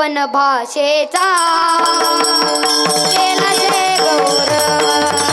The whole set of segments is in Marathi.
छप्पन भाषेचा केला जे गौरव.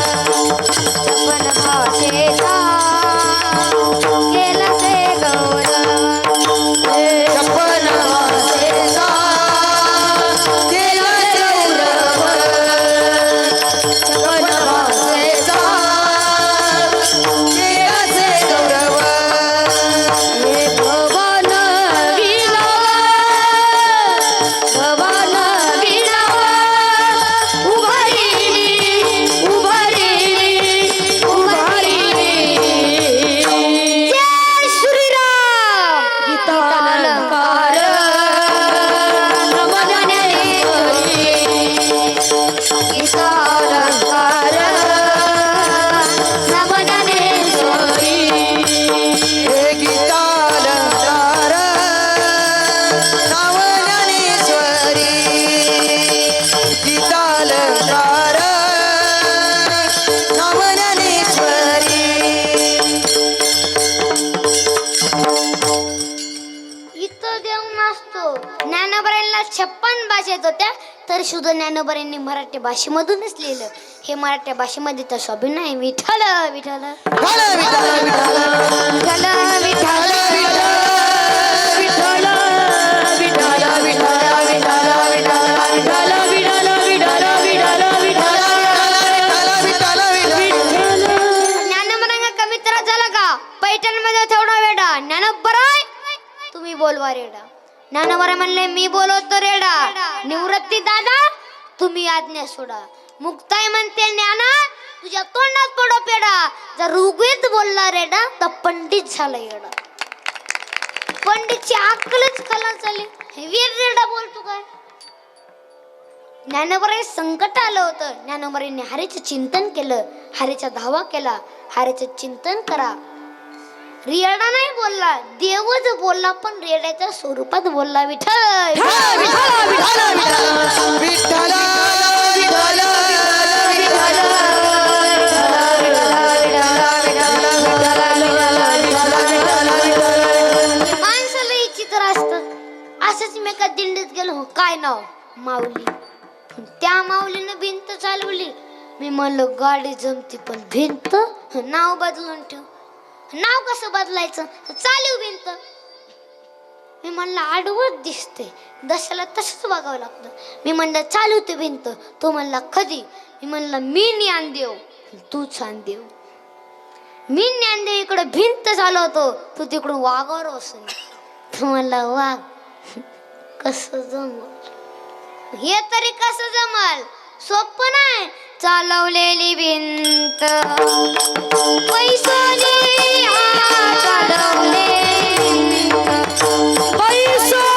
येत होत्या तर शुद्ध ज्ञानोबऱ्यांनी मराठी भाषेमधूनच लिहिलं. हे मराठी भाषेमध्ये तर शॉबी नाही. विठाल विठाल विठाल झाला का? पैठणमध्ये वेडा. तुम्ही बोलवा रेडा. ज्ञानोबरा म्हणले मी बोलवतो रेडा. निवृत्ती दादा तुम्ही आज्ञा सोडा. मुक्ताई म्हणते ज्ञाना तुझ्या तोंडात पडो पेडा. जर ऋग्वेद बोलला रेडा तर पंडित झाला येडा. पंडितची अक्कलच कला चालली हे वीर रेडा बोलतो काय? ज्ञानोबराय संकट आलं होतं. ज्ञानोबरांनी हरेचं चिंतन केलं. हरेचा धावा केला. हरेचं चिंतन करा. रेडा नाही बोलला देवच बोलला पण रेड्याच्या स्वरूपात बोलला विठ्ठल. माणसाला चित्र असतात असंच मी एका दिंडीत गेलो. हो, काय नाव? माऊली. त्या माऊलीनं भिंत चालवली. मी म्हणलं गाडी जमती पण भिंत नाव बदलून ठेव. नाव कसं बदलायचं? चालू भिंत मी म्हणलं आडवत दिसते दशाला तसंच वागावं लागतं. मी म्हणलं चालू ते भिंत तो म्हणला कधी? मी म्हणलं मी ज्ञान देव. तू छान देव. मी ज्ञानदेव इकडे भिंत झालो होतो. तू तिकडून वागावर बसून तू म्हणला वाघ कसं जमल? हे तरी कसं जमल? सोपं नाही. चालवलेली भिंत पैसोली हा चालवलेली भिंत. चालविली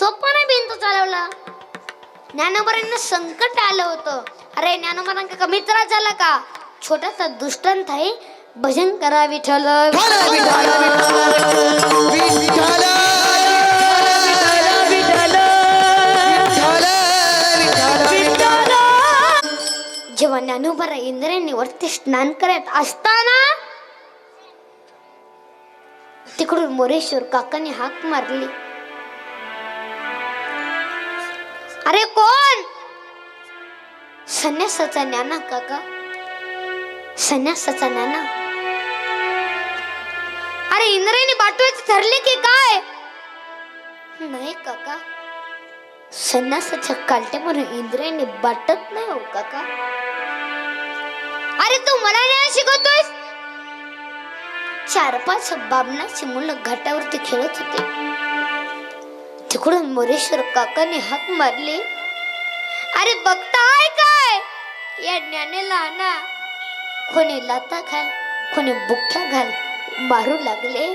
नाही भिंत चालवला. ज्ञानोबरांना संकट आलं होतं. अरे ज्ञानोबरांना कमी त्रास झाला का? छोटासा दुष्टांत आहे भजन करा विठ्ठल. जेव्हा ज्ञानोबरा इंद्रांनी वरती स्नान करत असताना तिकडून मोरेश्वर काकाने हाक मारली. अरे कोण? संन्यासाचा ज्ञाना काका. संन्यासाचा ज्ञाना अरे इंद्रेने बाटवायची ठरले की काय? नाही काका. संन्यासाच्या कालट्यामध्ये इंद्रेने बाटत नाही हो काका. अरे तू मला नाही शिकवतोयस? चार पाच बाबनाची मुलं घाटावरती खेळत होते. तिकडून मोरेश्वर काकाने हाक मारले. अरे बघताय काय? या ज्ञानेला आणा कोणी लाता घाल कोणी बुक्या घाल मारू लागले.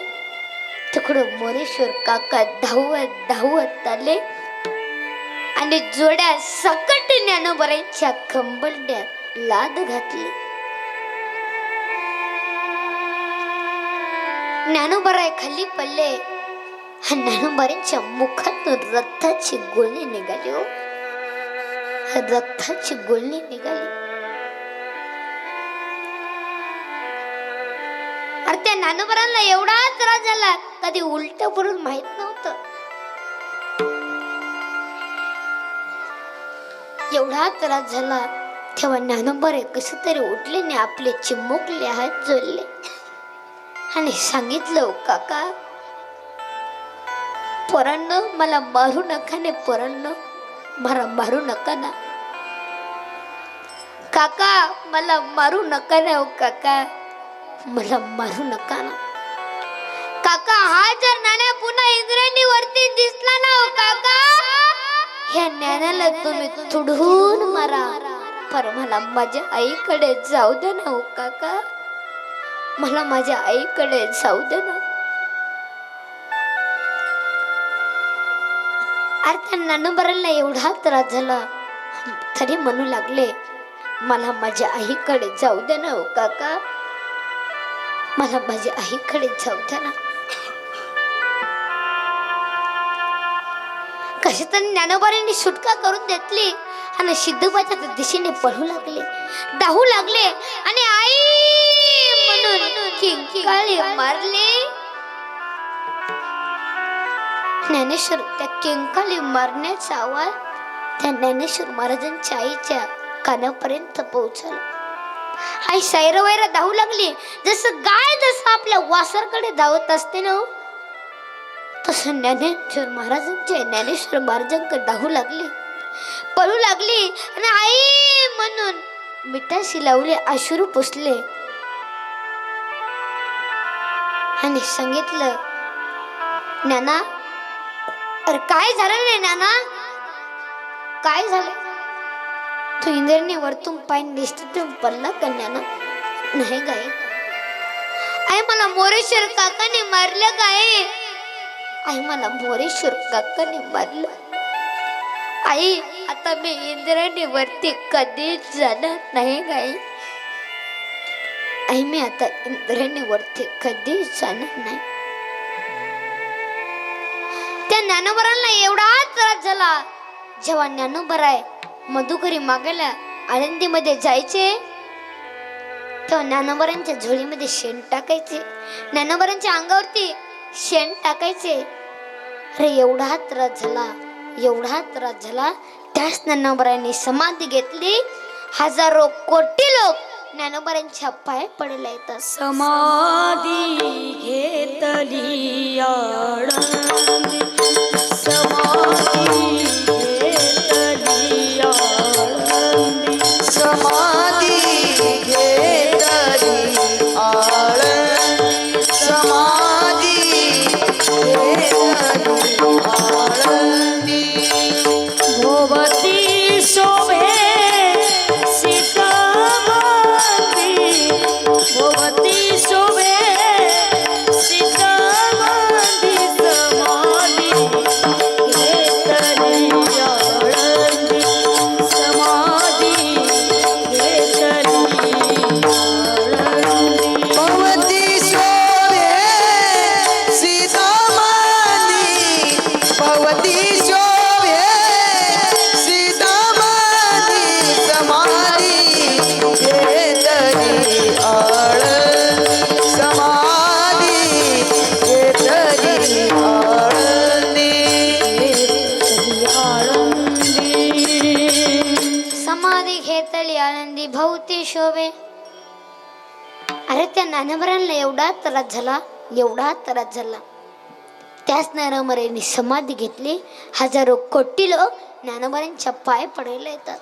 तिकडून मोरेश्वर काका धावत धावत आले. आणि जोड्या सकट ज्ञानोबरांच्या कंबरड्यात लाद घातली. ज्ञानोबराय खाली पडले. ज्ञानोबरांच्या मुखातून रक्ताची गोळणी निघाली हो. रक्ताची गोळणी निघाली. अरे त्या ज्ञानोबरांना एवढा त्रास झाला कधी उलट पडून माहीत नव्हतं. एवढा त्रास झाला तेव्हा ज्ञानोबरे कस तरी उठले आणि आपले चिमुकले हात जोडले. आणि सांगितलं काका पोरांनो मला मारू नका ने पोरांनो मला मारू नका ना काका मला मारू नका ना ओ काका मला मारू नका ना काका हा जर नाण्या पुन्हा इंद्रायणी वरती दिसला ना ओ काका ह्या ज्ञानाला तुम्ही तुडून मारा पर मला माझ्या आईकडे जाऊ दे ना हो काका मला माझ्या आईकडे जाऊ दे ना अरे त्यांना नंबरला एवढा त्रास झाला. तरी म्हणू लागले मला माझ्या आईकडे जाऊ दे ना हो काका. मला माझ्या आईकडे जाऊ दे ना. कशी तर ज्ञानोबारीने सुटका करून देतली आणि सिद्धोबाच्या दिशेने पळू लागले. धावू लागले आणि आई म्हणून किंकाळी मारले. ज्ञानेश्वर त्या किंकाळी मारण्याचा आवाज त्या ज्ञानेश्वर महाराजांच्या आईच्या कानापर्यंत पोहोचला आई सैर वैरा धावू लागली जसं गाय जसं आपल्या वासरकडे धावत असते ना तसं ज्ञानेश्वर महाराजांच्या ज्ञानेश्वर महाराजांकडे धावू लागली पळू लागली आणि आई म्हणून मिठाशी लावले अश्रू पुसले आणि सांगितलं ज्ञाना अरे काय झालं रे नाना? काय झालं? तू इंद्रने वरतून पाय निष्ठून पडला का नाना? नाही गाय आई मला मोरेश्वर काकाने मारलं काय आई मला मोरेश्वर काकाने मारलं. आई आता मी इंद्राणी वरती कधीच जाणार नाही गाई. आई मी आता इंद्राणी वरती कधीच जाणार नाही. त्या ज्ञानोबरांना एवढा त्रास झाला. जेव्हा ज्ञानोबराय मधुकरी मागायला आनंदीमध्ये जायचे तेव्हा ज्ञानोबरांच्या झोळीमध्ये शेण टाकायचे. ज्ञानोबरांच्या अंगावरती शेण टाकायचे. अरे एवढा त्रास झाला एवढा त्रास झाला. त्याच ज्ञानोबरांनी समाधी घेतली. हजारो कोटी लोक ज्ञानोबरांच्या पाय पडले येतात समाधी घेतली समाधी समाधी घेतली आनंदी भोवती शोभे. अरे त्या नानबरांना एवढा त्रास झाला एवढा त्रास झाला. त्याच ज्ञानोबरांनी समाधी घेतली. हजारो कोटी लोक ज्ञानोबरांच्या पाय पडायला येतात.